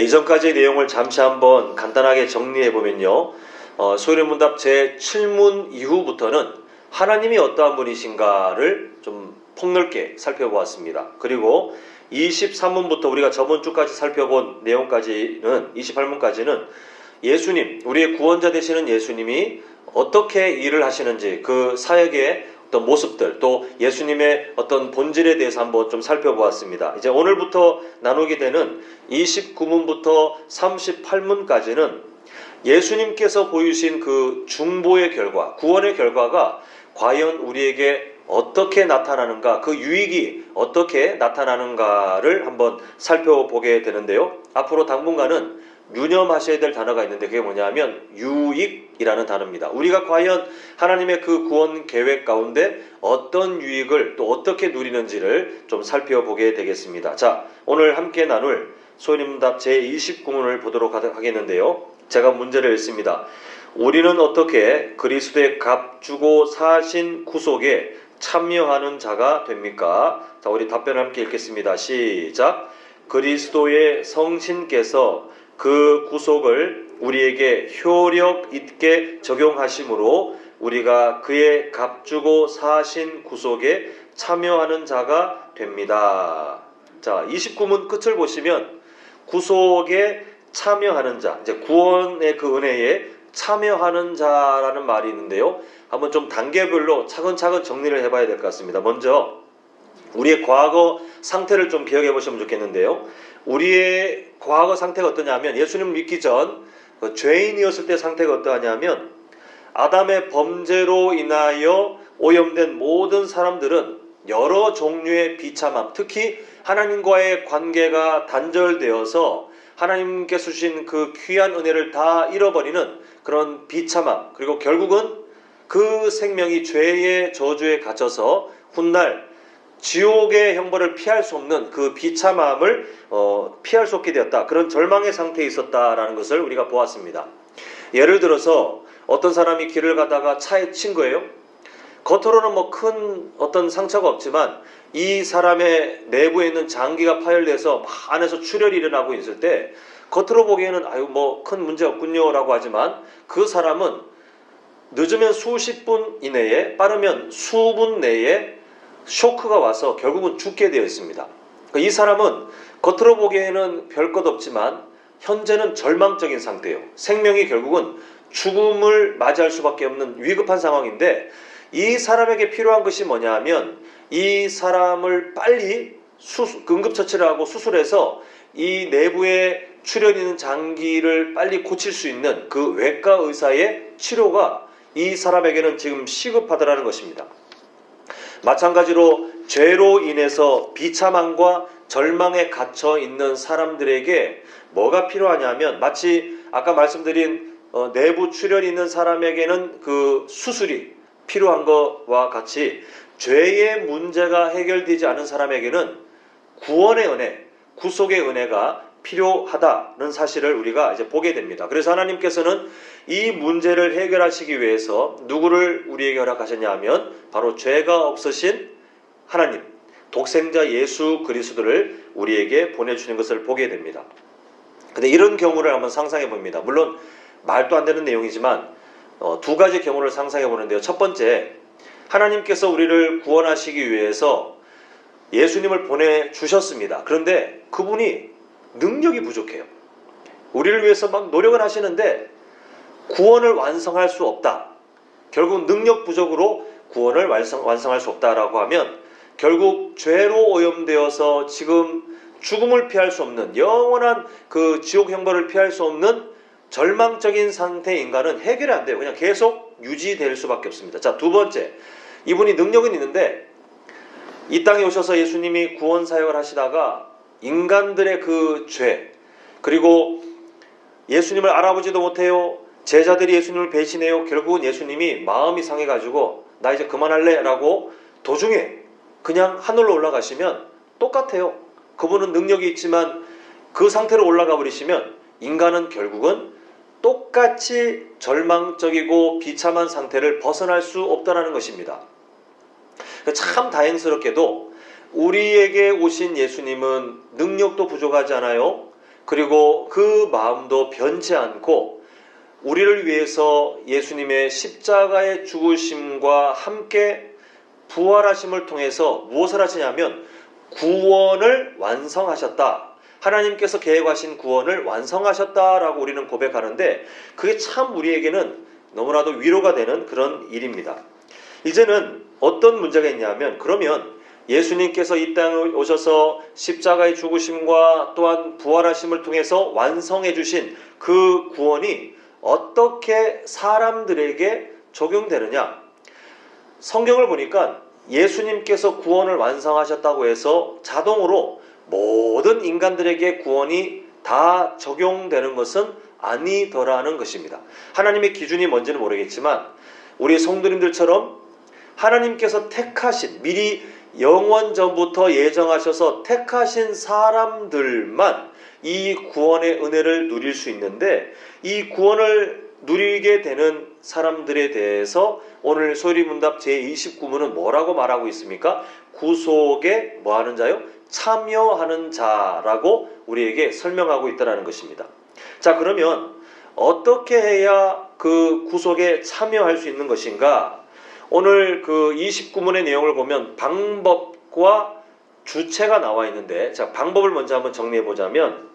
네, 이전까지의 내용을 잠시 한번 간단하게 정리해 보면요. 어, 소리문답 제 7문 이후부터는 하나님이 어떠한 분이신가를 좀 폭넓게 살펴보았습니다. 그리고 23문부터 우리가 저번 주까지 살펴본 내용까지는 28문까지는 예수님, 우리의 구원자 되시는 예수님이 어떻게 일을 하시는지 그 사역의 어떤 모습들 또 예수님의 어떤 본질에 대해서 한번 좀 살펴보았습니다. 이제 오늘부터 나누게 되는 29문부터 38문까지는 예수님께서 보이신 그 중보의 결과, 구원의 결과가 과연 우리에게 어떻게 나타나는가, 그 유익이 어떻게 나타나는가를 한번 살펴보게 되는데요. 앞으로 당분간은 유념하셔야 될 단어가 있는데 그게 뭐냐면 유익이라는 단어입니다. 우리가 과연 하나님의 그 구원 계획 가운데 어떤 유익을 또 어떻게 누리는지를 좀 살펴보게 되겠습니다. 자, 오늘 함께 나눌 소님답 제29문을 보도록 하겠는데요. 제가 문제를 읽습니다. 우리는 어떻게 그리스도의 값 주고 사신 구속에 참여하는 자가 됩니까? 자, 우리 답변을 함께 읽겠습니다. 시작. 그리스도의 성신께서 그 구속을 우리에게 효력 있게 적용하심으로 우리가 그의 값주고 사신 구속에 참여하는 자가 됩니다. 자, 29문 끝을 보시면 구속에 참여하는 자, 이제 구원의 그 은혜에 참여하는 자라는 말이 있는데요. 한번 좀 단계별로 차근차근 정리를 해봐야 될 것 같습니다. 먼저 우리의 과거 상태를 좀 기억해 보시면 좋겠는데요. 우리의 과거 상태가 어떠냐면 예수님 믿기 전 그 죄인이었을 때 상태가 어떠하냐면 아담의 범죄로 인하여 오염된 모든 사람들은 여러 종류의 비참함, 특히 하나님과의 관계가 단절되어서 하나님께서 주신 그 귀한 은혜를 다 잃어버리는 그런 비참함, 그리고 결국은 그 생명이 죄의 저주에 갇혀서 훗날 지옥의 형벌을 피할 수 없는 그 비참함을 어, 피할 수 없게 되었다. 그런 절망의 상태에 있었다라는 것을 우리가 보았습니다. 예를 들어서 어떤 사람이 길을 가다가 차에 친 거예요. 겉으로는 뭐 큰 어떤 상처가 없지만 이 사람의 내부에 있는 장기가 파열돼서 막 안에서 출혈이 일어나고 있을 때 겉으로 보기에는 아유 뭐 큰 문제 없군요라고 하지만 그 사람은 늦으면 수십 분 이내에 빠르면 수분 내에 쇼크가 와서 결국은 죽게 되어 있습니다. 이 사람은 겉으로 보기에는 별 것 없지만 현재는 절망적인 상태예요. 생명이 결국은 죽음을 맞이할 수밖에 없는 위급한 상황인데 이 사람에게 필요한 것이 뭐냐 하면 이 사람을 빨리 수술, 응급처치를 하고 수술해서 이 내부에 출혈 있는 장기를 빨리 고칠 수 있는 그 외과 의사의 치료가 이 사람에게는 지금 시급하다라는 것입니다. 마찬가지로 죄로 인해서 비참함과 절망에 갇혀 있는 사람들에게 뭐가 필요하냐면 마치 아까 말씀드린 어, 내부 출혈이 있는 사람에게는 그 수술이 필요한 것과 같이 죄의 문제가 해결되지 않은 사람에게는 구원의 은혜, 구속의 은혜가 필요하다는 사실을 우리가 이제 보게 됩니다. 그래서 하나님께서는 이 문제를 해결하시기 위해서 누구를 우리에게 허락하셨냐 하면 바로 죄가 없으신 하나님, 독생자 예수 그리스도를 우리에게 보내주는 것을 보게 됩니다. 근데 이런 경우를 한번 상상해 봅니다. 물론 말도 안 되는 내용이지만 어, 두 가지 경우를 상상해 보는데요. 첫 번째, 하나님께서 우리를 구원하시기 위해서 예수님을 보내주셨습니다. 그런데 그분이 능력이 부족해요. 우리를 위해서 막 노력을 하시는데 구원을 완성할 수 없다. 결국 능력 부족으로 구원을 완성, 완성할 수 없다라고 하면 결국 죄로 오염되어서 지금 죽음을 피할 수 없는 영원한 그 지옥 형벌을 피할 수 없는 절망적인 상태의 인간은 해결이 안 돼요. 그냥 계속 유지될 수밖에 없습니다. 자, 두 번째. 이분이 능력은 있는데 이 땅에 오셔서 예수님이 구원 사역을 하시다가 인간들의 그 죄, 그리고 예수님을 알아보지도 못해요. 제자들이 예수님을 배신해요. 결국은 예수님이 마음이 상해가지고 나 이제 그만할래 라고 도중에 그냥 하늘로 올라가시면 똑같아요. 그분은 능력이 있지만 그 상태로 올라가 버리시면 인간은 결국은 똑같이 절망적이고 비참한 상태를 벗어날 수 없다라는 것입니다. 참 다행스럽게도 우리에게 오신 예수님은 능력도 부족하지 않아요. 그리고 그 마음도 변치 않고 우리를 위해서 예수님의 십자가의 죽으심과 함께 부활하심을 통해서 무엇을 하시냐면 구원을 완성하셨다. 하나님께서 계획하신 구원을 완성하셨다라고 우리는 고백하는데 그게 참 우리에게는 너무나도 위로가 되는 그런 일입니다. 이제는 어떤 문제가 있냐면 그러면 예수님께서 이 땅에 오셔서 십자가의 죽으심과 또한 부활하심을 통해서 완성해 주신 그 구원이 어떻게 사람들에게 적용되느냐? 성경을 보니까 예수님께서 구원을 완성하셨다고 해서 자동으로 모든 인간들에게 구원이 다 적용되는 것은 아니더라는 것입니다. 하나님의 기준이 뭔지는 모르겠지만 우리 성도님들처럼 하나님께서 택하신 미리 영원 전부터 예정하셔서 택하신 사람들만 이 구원의 은혜를 누릴 수 있는데 이 구원을 누리게 되는 사람들에 대해서 오늘 소리문답 제29문은 뭐라고 말하고 있습니까? 구속에 뭐 하는 자요? 참여하는 자라고 우리에게 설명하고 있다는 것입니다. 자, 그러면 어떻게 해야 그 구속에 참여할 수 있는 것인가? 오늘 그 29문의 내용을 보면 방법과 주체가 나와 있는데, 자, 방법을 먼저 한번 정리해 보자면,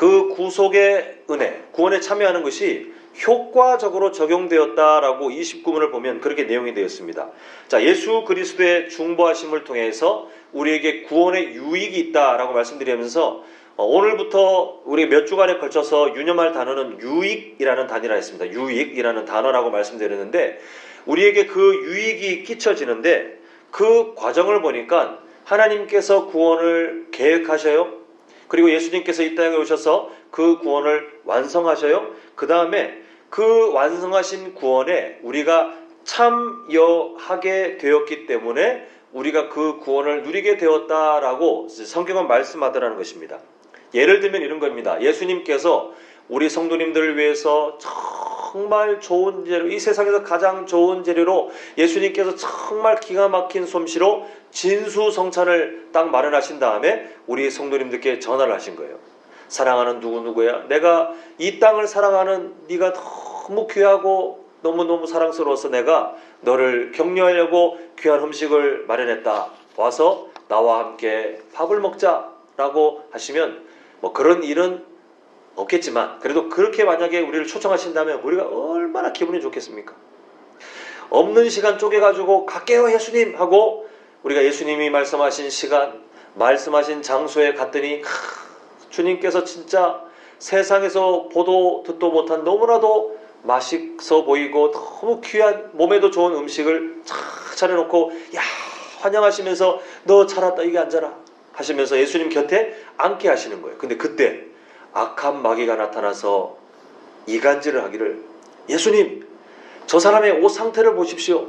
그 구속의 은혜, 구원에 참여하는 것이 효과적으로 적용되었다라고 29문을 보면 그렇게 내용이 되었습니다. 자, 예수 그리스도의 중보하심을 통해서 우리에게 구원의 유익이 있다라고 말씀드리면서 어, 오늘부터 우리 몇 주간에 걸쳐서 유념할 단어는 유익이라는 단위라 했습니다. 유익이라는 단어라고 말씀드렸는데 우리에게 그 유익이 끼쳐지는데 그 과정을 보니까 하나님께서 구원을 계획하셔요. 그리고 예수님께서 이 땅에 오셔서 그 구원을 완성하셔요. 그 다음에 그 완성하신 구원에 우리가 참여하게 되었기 때문에 우리가 그 구원을 누리게 되었다라고 성경은 말씀하더라는 것입니다. 예를 들면 이런 겁니다. 예수님께서 우리 성도님들을 위해서 정말 좋은 재료, 이 세상에서 가장 좋은 재료로 예수님께서 정말 기가 막힌 솜씨로 진수성찬을 딱 마련하신 다음에 우리 성도님들께 전화를 하신 거예요. 사랑하는 누구누구야. 내가 이 땅을 사랑하는 네가 너무 귀하고 너무너무 사랑스러워서 내가 너를 격려하려고 귀한 음식을 마련했다. 와서 나와 함께 밥을 먹자라고 하시면 뭐 그런 일은 없겠지만 그래도 그렇게 만약에 우리를 초청하신다면 우리가 얼마나 기분이 좋겠습니까? 없는 시간 쪼개가지고 갈게요 예수님 하고 우리가 예수님이 말씀하신 시간 말씀하신 장소에 갔더니 주님께서 진짜 세상에서 보도 듣도 못한 너무나도 맛있어 보이고 너무 귀한 몸에도 좋은 음식을 쫙 차려놓고 야 환영하시면서 너 잘왔다 이게 앉아라 하시면서 예수님 곁에 앉게 하시는 거예요. 근데 그때 악한 마귀가 나타나서 이간질을 하기를 예수님 저 사람의 옷 상태를 보십시오.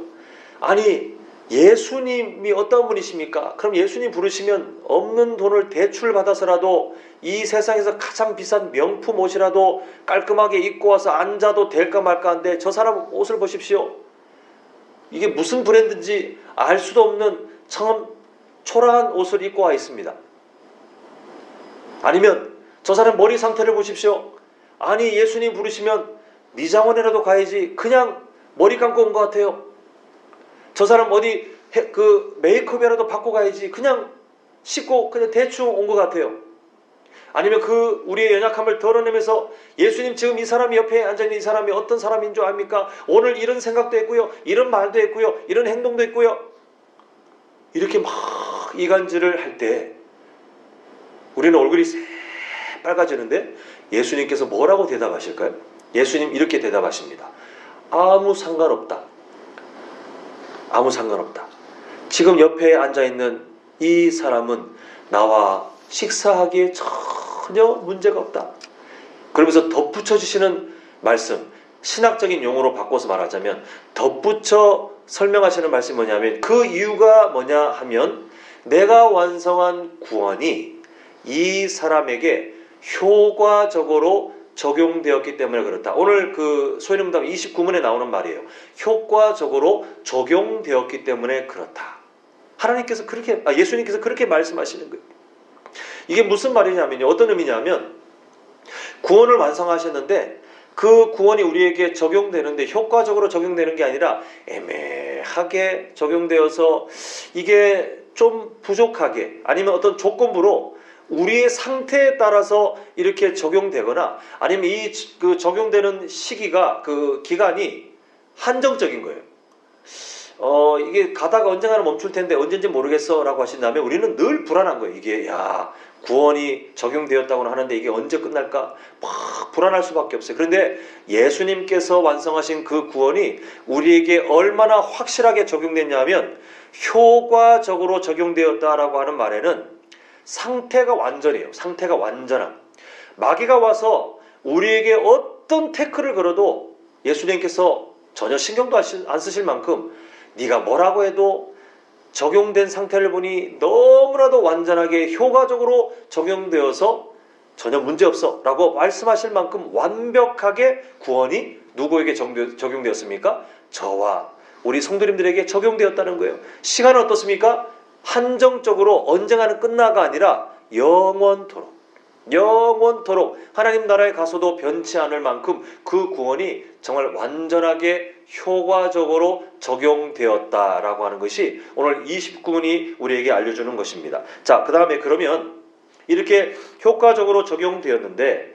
아니 예수님이 어떤 분이십니까? 그럼 예수님 부르시면 없는 돈을 대출 받아서라도 이 세상에서 가장 비싼 명품 옷이라도 깔끔하게 입고 와서 앉아도 될까 말까 한데 저 사람 옷을 보십시오. 이게 무슨 브랜드인지 알 수도 없는 참 초라한 옷을 입고 와 있습니다. 아니면 저 사람 머리 상태를 보십시오. 아니 예수님 부르시면 미장원이라도 가야지 그냥 머리 감고 온 것 같아요. 저 사람 어디 해, 그 메이크업이라도 받고 가야지 그냥 씻고 그냥 대충 온 것 같아요. 아니면 그 우리의 연약함을 덜어내면서 예수님 지금 이 사람이 옆에 앉아 있는 이 사람이 어떤 사람인 줄 압니까? 오늘 이런 생각도 했고요, 이런 말도 했고요, 이런 행동도 했고요. 이렇게 막 이간질을 할 때 우리는 얼굴이 빨가지는데 예수님께서 뭐라고 대답하실까요? 예수님 이렇게 대답하십니다. 아무 상관없다. 아무 상관없다. 지금 옆에 앉아 있는 이 사람은 나와 식사하기에 전혀 문제가 없다. 그러면서 덧붙여 주시는 말씀, 신학적인 용어로 바꿔서 말하자면 덧붙여 설명하시는 말씀이 뭐냐면 그 이유가 뭐냐 하면 내가 완성한 구원이 이 사람에게 효과적으로 적용되었기 때문에 그렇다. 오늘 그 소인음담 29문에 나오는 말이에요. 효과적으로 적용되었기 때문에 그렇다. 하나님께서 그렇게 아, 예수님께서 그렇게 말씀하시는 거예요. 이게 무슨 말이냐면요. 어떤 의미냐면 구원을 완성하셨는데 그 구원이 우리에게 적용되는데 효과적으로 적용되는 게 아니라 애매하게 적용되어서 이게 좀 부족하게 아니면 어떤 조건부로 우리의 상태에 따라서 이렇게 적용되거나 아니면 이 그 적용되는 시기가 그 기간이 한정적인 거예요. 어 이게 가다가 언젠가는 멈출 텐데 언젠지 모르겠어라고 하신다면 우리는 늘 불안한 거예요. 이게 야 구원이 적용되었다고는 하는데 이게 언제 끝날까 막 불안할 수밖에 없어요. 그런데 예수님께서 완성하신 그 구원이 우리에게 얼마나 확실하게 적용됐냐면 효과적으로 적용되었다라고 하는 말에는 상태가 완전해요. 상태가 완전함. 마귀가 와서 우리에게 어떤 태클을 걸어도 예수님께서 전혀 신경도 안 쓰실 만큼 네가 뭐라고 해도 적용된 상태를 보니 너무나도 완전하게 효과적으로 적용되어서 전혀 문제 없어 라고 말씀하실 만큼 완벽하게 구원이 누구에게 적용- 적용되었습니까? 저와 우리 성도님들에게 적용되었다는 거예요. 시간은 어떻습니까? 한정적으로 언젠가는 끝나가 아니라 영원토록 영원토록 하나님 나라에 가서도 변치 않을 만큼 그 구원이 정말 완전하게 효과적으로 적용되었다라고 하는 것이 오늘 29분이 우리에게 알려주는 것입니다. 자, 그 다음에 그러면 이렇게 효과적으로 적용되었는데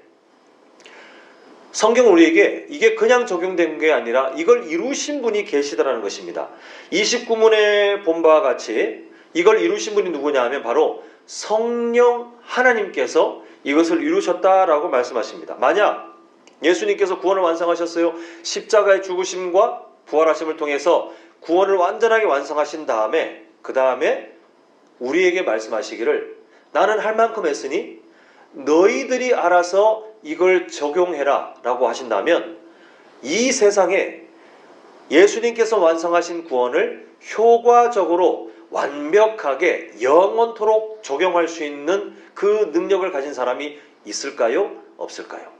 성경 우리에게 이게 그냥 적용된 게 아니라 이걸 이루신 분이 계시다라는 것입니다. 29문에 본 바와 같이 이걸 이루신 분이 누구냐 하면 바로 성령 하나님께서 이것을 이루셨다라고 말씀하십니다. 만약 예수님께서 구원을 완성하셨어요. 십자가의 죽으심과 부활하심을 통해서 구원을 완전하게 완성하신 다음에 그 다음에 우리에게 말씀하시기를 나는 할 만큼 했으니 너희들이 알아서 이걸 적용해라 라고 하신다면 이 세상에 예수님께서 완성하신 구원을 효과적으로 완벽하게 영원토록 적용할 수 있는 그 능력을 가진 사람이 있을까요? 없을까요?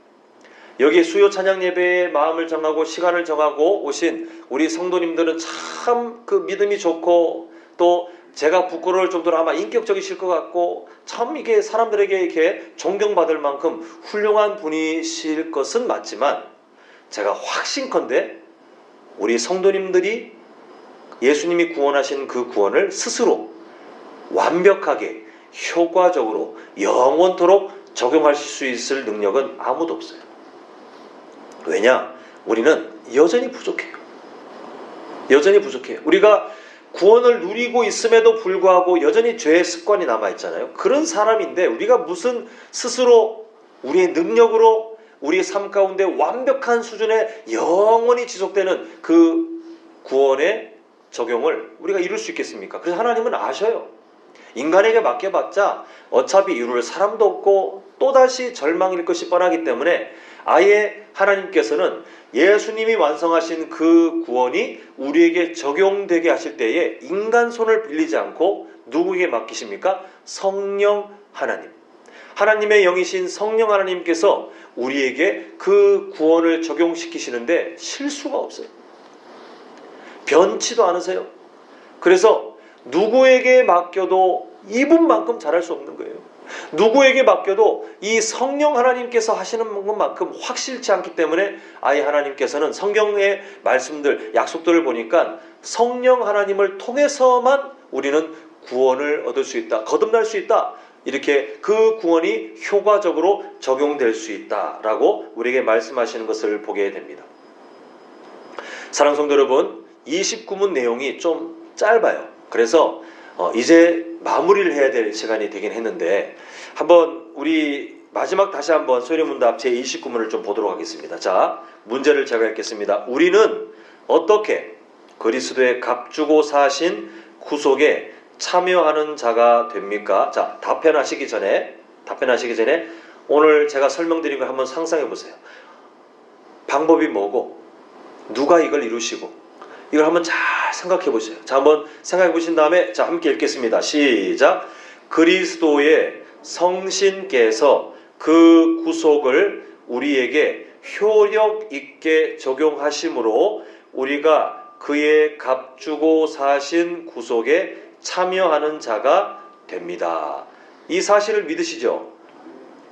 여기 수요 찬양 예배에 마음을 정하고 시간을 정하고 오신 우리 성도님들은 참 그 믿음이 좋고 또 제가 부끄러울 정도로 아마 인격적이실 것 같고 참 이게 사람들에게 이렇게 존경받을 만큼 훌륭한 분이실 것은 맞지만 제가 확신컨대 우리 성도님들이 예수님이 구원하신 그 구원을 스스로 완벽하게 효과적으로 영원토록 적용하실 수 있을 능력은 아무도 없어요. 왜냐? 우리는 여전히 부족해요. 여전히 부족해요. 우리가 구원을 누리고 있음에도 불구하고 여전히 죄의 습관이 남아 있잖아요. 그런 사람인데 우리가 무슨 스스로 우리의 능력으로 우리의 삶 가운데 완벽한 수준의 영원히 지속되는 그 구원의 적용을 우리가 이룰 수 있겠습니까? 그래서 하나님은 아셔요. 인간에게 맡겨봤자 어차피 이룰 사람도 없고 또다시 절망일 것이 뻔하기 때문에 아예 하나님께서는 예수님이 완성하신 그 구원이 우리에게 적용되게 하실 때에 인간 손을 빌리지 않고 누구에게 맡기십니까? 성령 하나님. 하나님의 영이신 성령 하나님께서 우리에게 그 구원을 적용시키시는데 실수가 없어요. 변치도 않으세요. 그래서 누구에게 맡겨도 이분만큼 잘할 수 없는 거예요. 누구에게 맡겨도 이 성령 하나님께서 하시는 것만큼 확실치 않기 때문에 아예 하나님께서는 성경의 말씀들, 약속들을 보니까 성령 하나님을 통해서만 우리는 구원을 얻을 수 있다. 거듭날 수 있다. 이렇게 그 구원이 효과적으로 적용될 수 있다라고 우리에게 말씀하시는 것을 보게 됩니다. 사랑 성도 여러분, 29문 내용이 좀 짧아요. 그래서 어, 이제 마무리를 해야 될 시간이 되긴 했는데 한번 우리 마지막 다시 한번 소리문답 제 29문을 좀 보도록 하겠습니다. 자, 문제를 제가 읽겠습니다. 우리는 어떻게 그리스도의 값주고 사신 구속에 참여하는 자가 됩니까? 자, 답변하시기 전에 답변하시기 전에 오늘 제가 설명드린 걸 한번 상상해 보세요. 방법이 뭐고 누가 이걸 이루시고 이걸 한번 잘 생각해 보세요. 자, 한번 생각해 보신 다음에 자, 함께 읽겠습니다. 시작. 그리스도의 성신께서 그 구속을 우리에게 효력 있게 적용하심으로 우리가 그의 값 주고 사신 구속에 참여하는 자가 됩니다. 이 사실을 믿으시죠?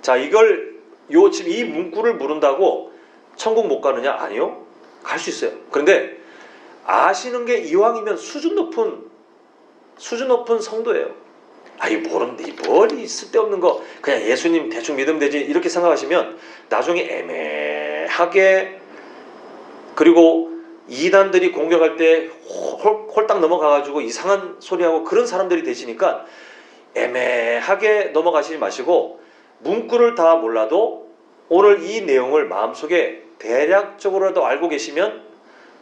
자, 이걸 요 지금 이 문구를 모른다고 천국 못 가느냐? 아니요. 갈 수 있어요. 그런데 아시는 게 이왕이면 수준 높은 수준 높은 성도예요. 아, 이 모르는데 이 머리 쓸데없는 거 그냥 예수님 대충 믿으면 되지 이렇게 생각하시면 나중에 애매하게 그리고 이단들이 공격할 때 홀, 홀딱 넘어가가지고 이상한 소리하고 그런 사람들이 되시니까 애매하게 넘어가시지 마시고 문구를 다 몰라도 오늘 이 내용을 마음속에 대략적으로라도 알고 계시면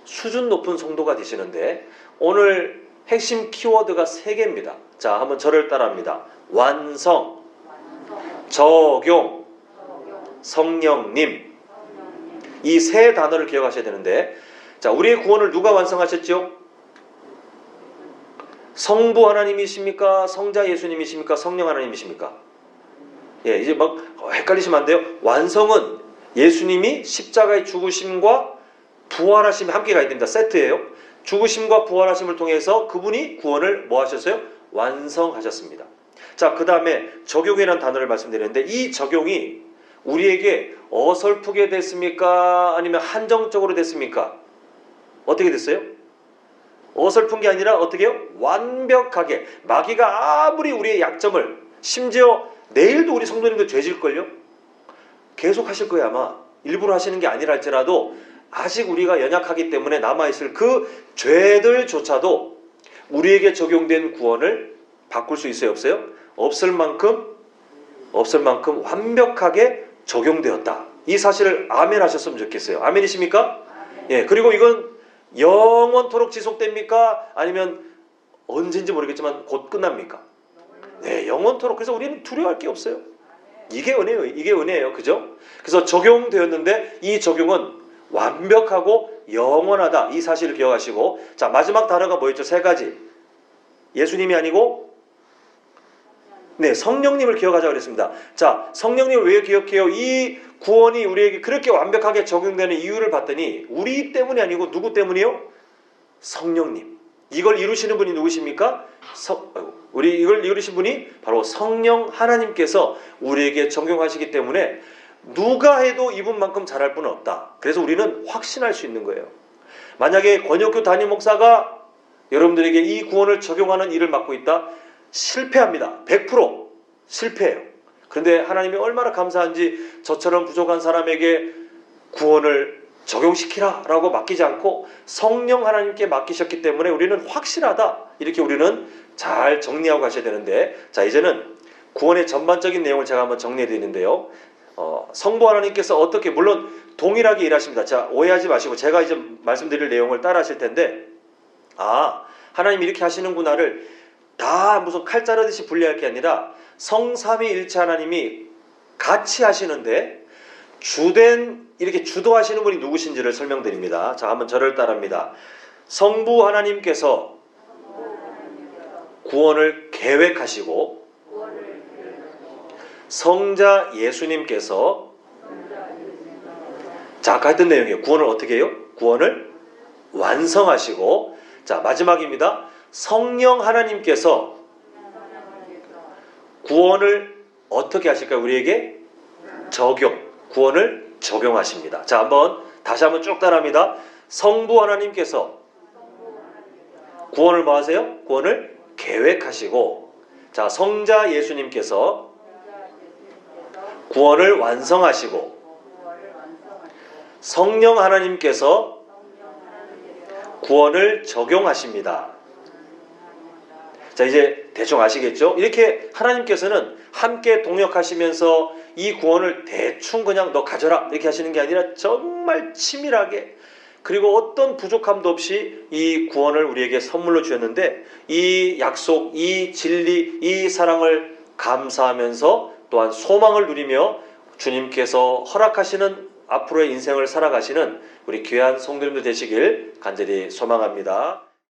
수준 높은 성도가 되시는데 오늘 핵심 키워드가 세 개입니다. 자, 한번 저를 따라합니다. 완성, 적용, 성령님. 이 세 단어를 기억하셔야 되는데 자, 우리의 구원을 누가 완성하셨죠? 성부 하나님이십니까? 성자 예수님이십니까? 성령 하나님이십니까? 예, 이제 막 헷갈리시면 안 돼요. 완성은 예수님이 십자가의 죽으심과 부활하심이 함께 가야 됩니다. 세트예요. 죽으심과 부활하심을 통해서 그분이 구원을 뭐 하셨어요? 완성하셨습니다. 자, 그 다음에 적용이라는 단어를 말씀드렸는데 이 적용이 우리에게 어설프게 됐습니까? 아니면 한정적으로 됐습니까? 어떻게 됐어요? 어설픈 게 아니라 어떻게 해요? 완벽하게 마귀가 아무리 우리의 약점을 심지어 내일도 우리 성도님들 죄질걸요? 계속 하실 거예요 아마 일부러 하시는 게 아니라 할지라도 아직 우리가 연약하기 때문에 남아있을 그 죄들조차도 우리에게 적용된 구원을 바꿀 수 있어요 없어요? 없을 만큼 없을 만큼 완벽하게 적용되었다 이 사실을 아멘 하셨으면 좋겠어요 아멘이십니까? 예 그리고 이건 영원토록 지속됩니까? 아니면 언제인지 모르겠지만 곧 끝납니까? 네, 영원토록. 그래서 우리는 두려워할 게 없어요. 이게 은혜예요. 이게 은혜예요. 그죠? 그래서 적용되었는데 이 적용은 완벽하고 영원하다. 이 사실을 기억하시고 자, 마지막 단어가 뭐였죠? 세 가지. 예수님이 아니고 네, 성령님을 기억하자 그랬습니다. 자, 성령님을 왜 기억해요? 이 구원이 우리에게 그렇게 완벽하게 적용되는 이유를 봤더니 우리 때문이 아니고 누구 때문이요? 성령님. 이걸 이루시는 분이 누구십니까? 성, 우리 이걸 이루신 분이 바로 성령 하나님께서 우리에게 적용하시기 때문에 누가 해도 이분만큼 잘할 분은 없다. 그래서 우리는 확신할 수 있는 거예요. 만약에 권혁교 담임 목사가 여러분들에게 이 구원을 적용하는 일을 맡고 있다. 실패합니다. 100% 실패해요. 그런데 하나님이 얼마나 감사한지 저처럼 부족한 사람에게 구원을 적용시키라 라고 맡기지 않고 성령 하나님께 맡기셨기 때문에 우리는 확실하다. 이렇게 우리는 잘 정리하고 가셔야 되는데 자 이제는 구원의 전반적인 내용을 제가 한번 정리해 드리는데요. 어, 성부 하나님께서 어떻게 물론 동일하게 일하십니다. 자 오해하지 마시고 제가 이제 말씀드릴 내용을 따라 하실 텐데 아 하나님 이렇게 하시는구나를 다 무슨 칼 자르듯이 분리할 게 아니라 성삼위일체 하나님이 같이 하시는데 주된 이렇게 주도하시는 분이 누구신지를 설명드립니다. 자, 한번 저를 따라합니다. 성부 하나님께서 구원을 계획하시고 성자 예수님께서 자, 아까 했던 내용이에요. 구원을 어떻게 해요? 구원을 완성하시고 자, 마지막입니다. 성령 하나님께서 구원을 어떻게 하실까요? 우리에게 적용, 구원을 적용하십니다. 자, 한번 다시 한번 쭉 따라합니다. 성부 하나님께서 구원을 뭐 하세요? 구원을 계획하시고 자, 성자 예수님께서 구원을 완성하시고 성령 하나님께서 구원을 적용하십니다. 자, 이제 대충 아시겠죠? 이렇게 하나님께서는 함께 동역하시면서 이 구원을 대충 그냥 너 가져라 이렇게 하시는 게 아니라 정말 치밀하게 그리고 어떤 부족함도 없이 이 구원을 우리에게 선물로 주셨는데 이 약속, 이 진리, 이 사랑을 감사하면서 또한 소망을 누리며 주님께서 허락하시는 앞으로의 인생을 살아가시는 우리 귀한 성도님들 되시길 간절히 소망합니다.